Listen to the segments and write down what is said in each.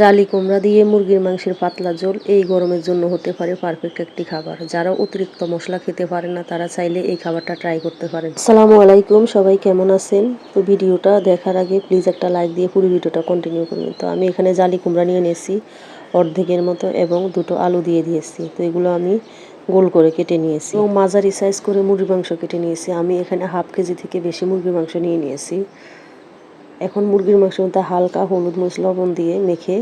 জালি কুমড়া দিয়ে মুরগির মাংসের পাতলা ঝোল এই গরমের জন্য হতে পারে পারফেক্ট একটি খাবার। যারা অতিরিক্ত মশলা খেতে পারে না, তারা চাইলে এই খাবারটা ট্রাই করতে পারেন। আসসালামু আলাইকুম, সবাই কেমন আছেন? তো ভিডিওটা দেখার আগে প্লিজ একটা লাইক দিয়ে পুরো ভিডিওটা কন্টিনিউ করবেন তো আমি এখানে জালি কুমড়া নিয়ে নিয়েছি, অর্ধেকের মতো এবং দুটো আলু দিয়ে দিয়েছি। তো এগুলো আমি গোল করে কেটে নিয়েছি। এবং মাঝারি সাইজ করে মুরগির মাংস কেটে নিয়েছি। আমি এখানে হাফ কেজি থেকে বেশি মুরগির মাংস নিয়ে নিয়েছি। এখন মুরগির মাংসের মধ্যে হালকা হলুদ মরিচ লবণ দিয়ে মেখে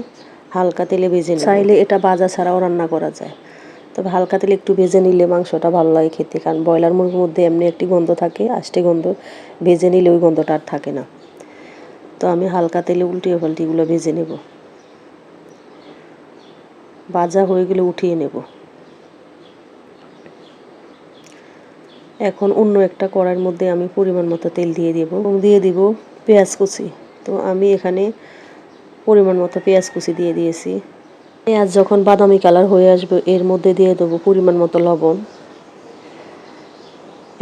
হালকা তেলে ভেজে নেব। চাইলে এটা বাজা ছাড়াও রান্না করা যায়। তবে হালকা তেলে একটু ভেজে নিলে মাংসটা ভালো লাগে খেতে কারণ ব্রয়লার মুরগির মধ্যে এমনি একটি গন্ধ থাকে আষ্টে গন্ধ ভেজে নিলে ওই গন্ধটা আর থাকে না। তো আমি হালকা তেলে উল্টিয়ে পাল্টিগুলো ভেজে নেব। ভাজা হয়ে গেলে উঠিয়ে নেব। এখন অন্য একটা কড়াইয়ের মধ্যে আমি পরিমাণ মতো তেল দিয়ে দেব এবং দিয়ে দিব পেঁয়াজ কুচি। তো আমি এখানে পরিমাণ মতো পেঁয়াজ কুচি দিয়ে দিয়েছি। পেঁয়াজ যখন বাদামি কালার হয়ে আসবে, এর মধ্যে দিয়ে দেবো পরিমাণ মতো লবণ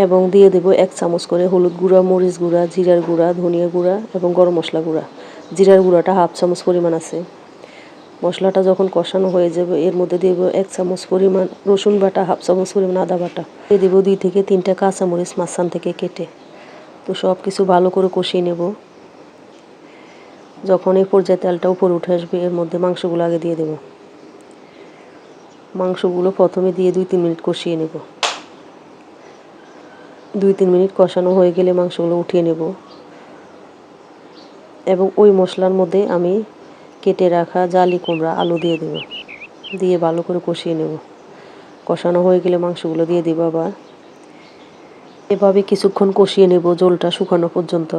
এবং দিয়ে দেবো এক চামচ করে হলুদ গুঁড়া, মরিচ গুঁড়া, জিরার গুঁড়া, ধনিয়া গুঁড়া এবং গরম মশলা গুঁড়া। জিরার গুঁড়াটা হাফ চামচ পরিমাণ আছে। মশলাটা যখন কষানো হয়ে যাবে, এর মধ্যে দেবো এক চামচ পরিমাণ রসুন বাটা, হাফ চামচ পরিমাণ আদা বাটা। দিয়ে দেবো দুই থেকে তিনটা কাঁচামরিচ মাঝখান থেকে কেটে। তো সব কিছু ভালো করে কষিয়ে নেব। যখন এই পর্যায়ে তেলটা উপরে উঠে আসবে, এর মধ্যে মাংসগুলো আগে দিয়ে দেব। মাংসগুলো প্রথমে দিয়ে দুই তিন মিনিট কষিয়ে নেব। দুই তিন মিনিট কষানো হয়ে গেলে মাংসগুলো উঠিয়ে নেব। এবং ওই মশলার মধ্যে আমি কেটে রাখা জালি কুমড়া, আলু দিয়ে দেব। দিয়ে ভালো করে কষিয়ে নেব। কষানো হয়ে গেলে মাংসগুলো দিয়ে দেবো আবার। এভাবে কিছুক্ষণ কষিয়ে নেব জলটা শুকানো পর্যন্ত।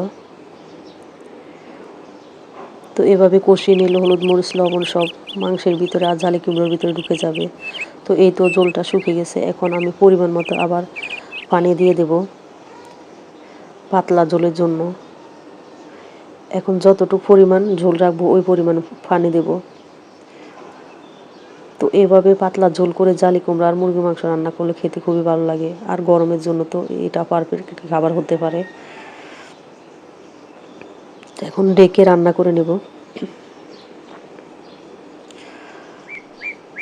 তো এভাবে কষিয়ে নিলে হলুদ মরিচ, লবণ সব মাংসের ভিতরে আর জালি কুমড়োর ভিতরে ঢুকে যাবে। তো এই তো জলটা শুকে গেছে, এখন আমি পরিমাণ মতো আবার পানি দিয়ে দেব পাতলা জলের জন্য। এখন যতটুকু পরিমাণ ঝোল রাখব, ওই পরিমাণ পানি দেব। তো এভাবে পাতলা ঝোল করে জালি কুমড়া আর মুরগি মাংস রান্না করলে খেতে খুবই ভালো লাগে। আর গরমের জন্য তো এটা পারফেক্ট খাবার হতে পারে। এখন ডেকে রান্না করে নেব।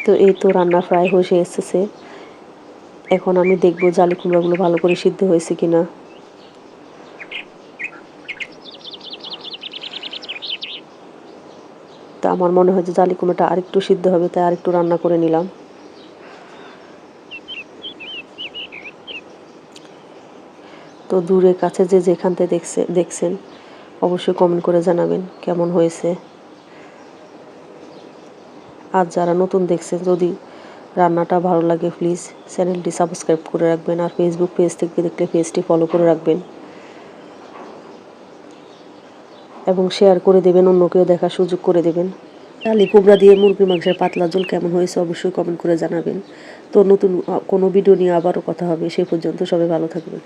তো এই তো রান্না ফ্রাই হয়ে এসেছে। এখন আমি দেখব জালি কুমড়াগুলো ভালো করে সিদ্ধ হয়েছে কিনা। তা আমার মনে হয় যে জালি কুমড়াটা আরেকটু সিদ্ধ হবে, তাই আরেকটু রান্না করে নিলাম। তো দূরে কাছে যে যেখান থেকে দেখছে, দেখছেন, অবশ্যই কমেন্ট করে জানাবেন কেমন হয়েছে। আর যারা নতুন দেখছেন, যদি রান্নাটা ভালো লাগে প্লিজ চ্যানেলটি সাবস্ক্রাইব করে রাখবেন, আর ফেসবুক পেজ থেকে দেখলে পেজটি ফলো করে রাখবেন। এবং শেয়ার করে দেবেন, অন্যকেও দেখার সুযোগ করে দেবেন। তাহলে কুমড়া দিয়ে মুরগির মাংসের পাতলা জল কেমন হয়েছে অবশ্যই কমেন্ট করে জানাবেন। তো নতুন কোনো ভিডিও নিয়ে আবারও কথা হবে, সে পর্যন্ত সবাই ভালো থাকবেন।